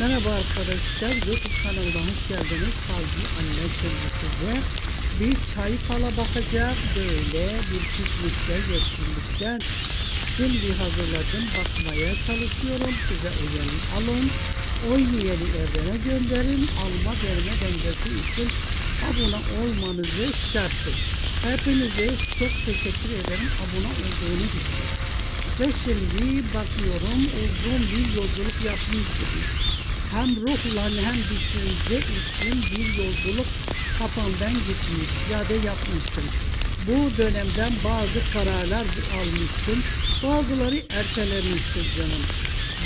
Merhaba arkadaşlar, YouTube kanalıma hoş geldiniz. Falcı anne şimdi size bir çay fala bakacak. Böyle bir piknikte, yeşillikten. Şimdi hazırladım, bakmaya çalışıyorum. Size uyarı alın. Oynayeni evrene gönderin. Alma verme dengesi için abone olmanızı şarttır. Hepinize çok teşekkür ederim abone olduğunuz için. Ve şimdi bakıyorum uzun bir yolculuk yapmış gibi. Hem ruhla hem düşünce için bir yolculuk kafamdan gitmiş ya da yapmıştım. Bu dönemden bazı kararlar almışsın, bazıları ertelemişsin canım.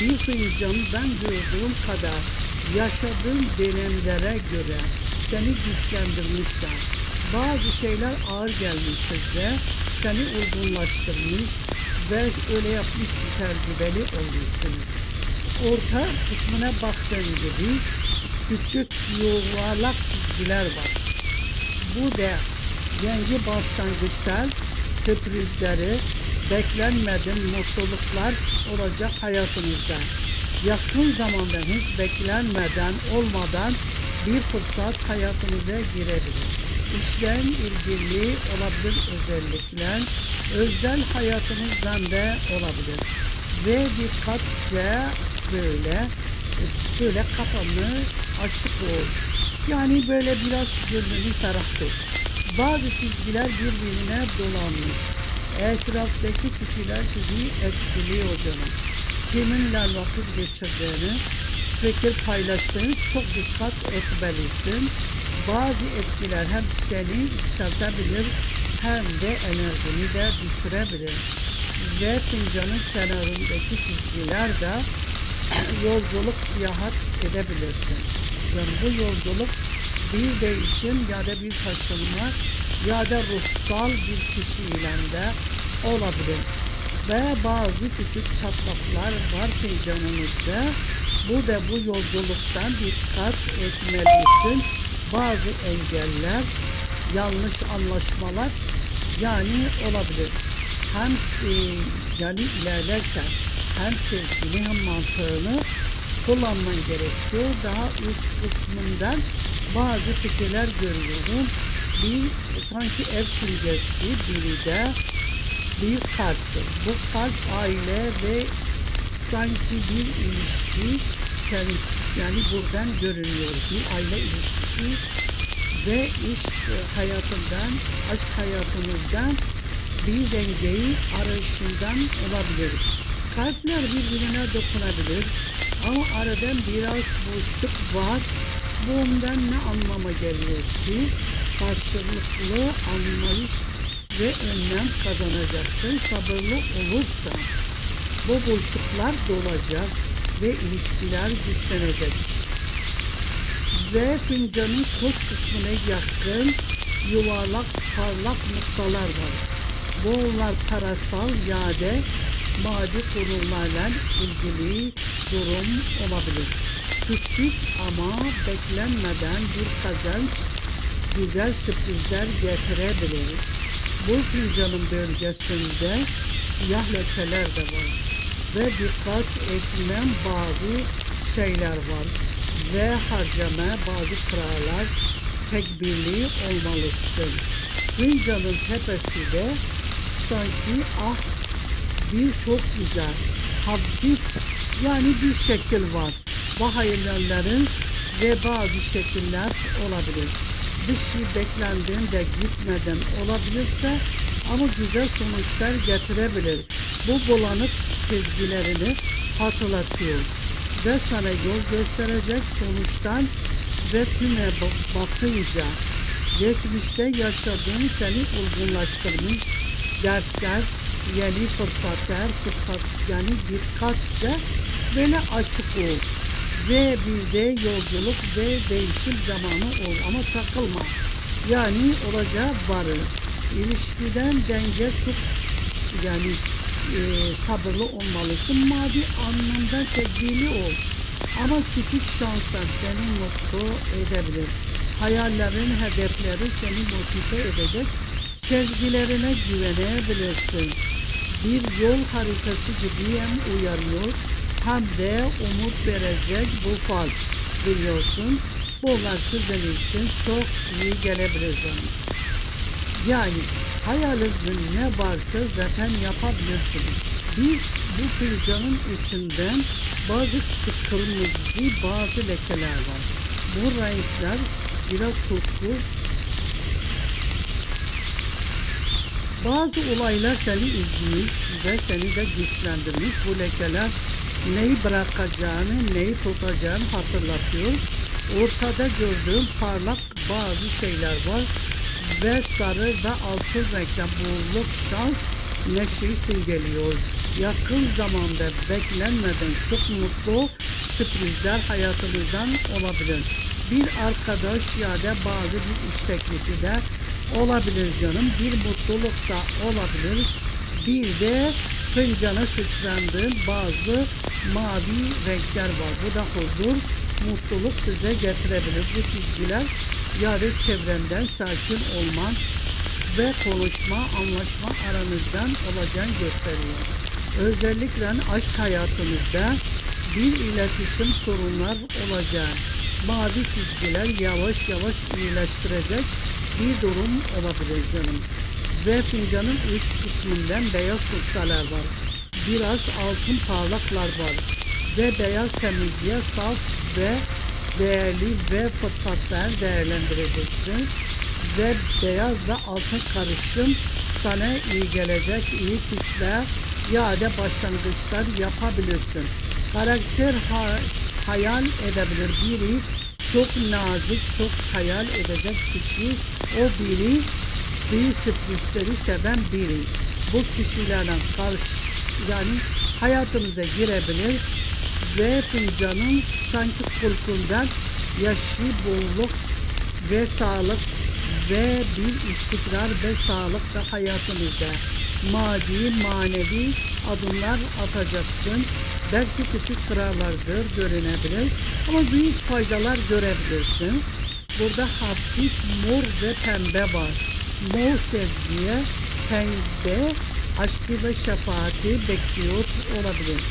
Bir fincan ben gördüğüm kadar yaşadığın dönemlere göre seni güçlendirmişler. Bazı şeyler ağır gelmiş size, seni olgunlaştırmış ve öyle yapmış ki tecrübeli olmuşsunuz. Orta kısmına baktığın gibi küçük yuvarlak çizgiler var. Bu da yeni başlangıçlar, sürprizleri, beklenmedik mutluluklar olacak hayatınızda. Yakın zamanda hiç beklenmeden olmadan bir fırsat hayatınıza girebilir. İşten ilgili olabilir özellikler, özel hayatınızdan da olabilir. Ve dikkatçe böyle böyle kafanı açık ol. Yani böyle biraz ferah tut. Bazı çizgiler birbirine dolanmış. Etraftaki kişiler sizi etkiliyor canım. Kiminle vakit geçirdiğini, fikir paylaştığını çok dikkat etmelisin. Bazı etkiler hem seni yükseltebilir hem de enerjini de düşürebilir. Ve fincanın kenarındaki çizgiler de yolculuk seyahat edebilirsin. Yani bu yolculuk bir değişim ya da bir taşınma ya da ruhsal bir kişiyle de olabilir. Ve bazı küçük çatlaklar var fincanınızda. Bu da bu yolculuktan dikkat etmelisin. Bazı engeller, yanlış anlaşmalar yani olabilir. Hem e, yani ilerlerken hem sezgini hem mantığını kullanman gerekiyor. Daha üst kısmından bazı fikirler görüyorum. Bir sanki ev simgesi, biri de bir kalptir. Bu kalp aile ve sanki bir ilişki kendisi yani buradan görünüyor bir aile ilişkisi ve iş hayatından, aşk hayatınızdan bir dengeyi arayışından olabilir. Kalpler birbirine dokunabilir ama aradan biraz boşluk var. Bundan ne anlama geliyor ki karşılıklı anlayış ve önlem kazanacaksın. Sabırlı olursan bu boşluklar dolacak ve ilişkiler güçlenecek. Ve fincanın kurt kısmına yakın yuvarlak parlak noktalar var. Bunlar parasal yade maddi konularla ilgili durum olabilir. Küçük ama beklenmeden bir kazanç güzel sürprizler getirebilir. Bu fincanın bölgesinde siyah lekeler de var ve dikkat etmem bazı şeyler var ve harcama bazı krallar tekbirli olmalısın. Fincanın tepesi de sanki ah bir çok güzel hafif yani bir şekil var. Bu hayallerin ve bazı şekiller olabilir. Bir şey beklendiğinde gitmeden olabilirse ama güzel sonuçlar getirebilir. Bu bulanık sezgilerini hatırlatıyor ve sana yol gösterecek sonuçtan ve tüme bakınca geçmişte yaşadığın seni olgunlaştırmış dersler, yeni fırsatlar, fırsat yani dikkatçe böyle açık ol. Ve bir de yolculuk ve değişim zamanı ol ama takılma. Yani olacağı varı. İlişkiden denge çok yani e, sabırlı olmalısın. Maddi anlamda tedbirli ol. Ama küçük şanslar seni mutlu edebilir. Hayallerin, hedefleri seni motive edecek. Sezgilerine güvenebilirsin. Bir yol haritası gibi hem uyarıyor hem de umut verecek bu fal biliyorsun. Bunlar sizin için çok iyi gelebilir. Yani hayalinizde ne varsa zaten yapabilirsiniz. Biz bu fincanın içinden bazı kırmızı bazı lekeler var. Bu renkler biraz tutku. Bazı olaylar seni üzmüş ve seni de güçlendirmiş. Bu lekeler neyi bırakacağını, neyi tutacağını hatırlatıyor. Ortada gördüğüm parlak bazı şeyler var ve sarı ve altın renkte bolluk şans neşeyi simgeliyor. Yakın zamanda beklenmeden çok mutlu sürprizler hayatınızdan olabilir. Bir arkadaş ya da bazı bir iş teklifi de olabilir canım. Bir mutluluk da olabilir. Bir de fincana sıçrandığın bazı mavi renkler var. Bu da huzur, mutluluk size getirebilir. Bu çizgiler ya da çevrenden sakin olman ve konuşma, anlaşma aranızdan olacağını gösteriyor. Özellikle aşk hayatınızda bir iletişim sorunlar olacak. Mavi çizgiler yavaş yavaş iyileştirecek bir durum olabilir canım. Ve fincanın üst kısmından beyaz noktalar var. Biraz altın parlaklar var. Ve beyaz temizliğe saf ve değerli ve fırsatlar değerlendireceksin. Ve beyaz ve altın karışım sana iyi gelecek, iyi kişiler ya da başlangıçlar yapabilirsin. Karakter ha- hayal edebilir biri çok nazik, çok hayal edecek kişi o biri bir sürprizleri seven biri. Bu kişilerden karşı yani hayatımıza girebilir ve fincanın sanki kulpundan yaşı bolluk ve sağlık ve bir istikrar ve sağlık da hayatınızda maddi manevi adımlar atacaksın. Belki küçük kararlardır görünebilir ama büyük faydalar görebilirsin. Burada hafif mor ve pembe var. Mor sezgiye, pembe aşkı ve şefaati bekliyor olabilir.